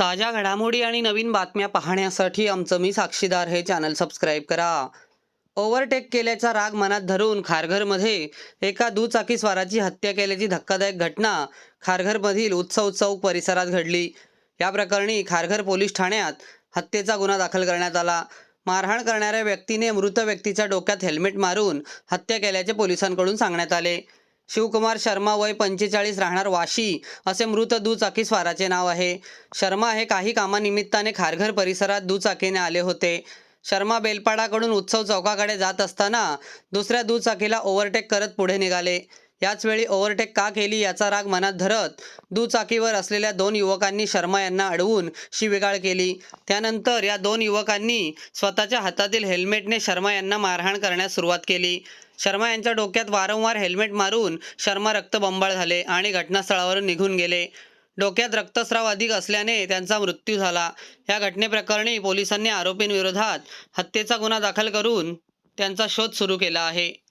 ताज्या घडामोडी आणि नवीन बातम्या पाहण्यासाठी आमचं मी साक्षीदार हे चॅनल सबस्क्राईब करा. ओव्हरटेक केल्याचा राग मनात धरून खारघरमध्ये एका दुचाकीस्वाराची हत्या केल्याची धक्कादायक घटना खारघरमधील उत्सव चौक परिसरात घडली. या प्रकरणी खारघर पोलीस ठाण्यात हत्येचा गुन्हा दाखल करण्यात आला. मारहाण करणाऱ्या व्यक्तीने मृत व्यक्तीच्या डोक्यात हेल्मेट मारून हत्या केल्याचे पोलिसांकडून सांगण्यात आले. शिवकुमार शर्मा वय पंचेचाळीस राहणार वाशी असे मृत दुचाकी स्वाराचे नाव आहे. शर्मा हे काही कामानिमित्ताने खारघर परिसरात दुचाकीने आले होते. शर्मा बेलपाडाकडून उत्सव चौकाकडे जात असताना दुसऱ्या दुचाकीला ओव्हरटेक करत पुढे निघाले. याचवेळी ओव्हरटेक का केली याचा राग मनात धरत दुचाकीवर असलेल्या दोन युवकांनी शर्मा यांना अडवून शिवेगाळ केली. त्यानंतर या दोन युवकांनी स्वतःच्या हातातील हेल्मेटने शर्मा यांना मारहाण करण्यास सुरुवात केली. शर्मा यांच्या डोक्यात वारंवार हेल्मेट मारून शर्मा रक्तबंबाळ झाले आणि घटनास्थळावरून निघून गेले. डोक्यात रक्तस्राव अधिक असल्याने त्यांचा मृत्यू झाला. या घटनेप्रकरणी पोलिसांनी आरोपींविरोधात हत्येचा गुन्हा दाखल करून त्यांचा शोध सुरू केला आहे.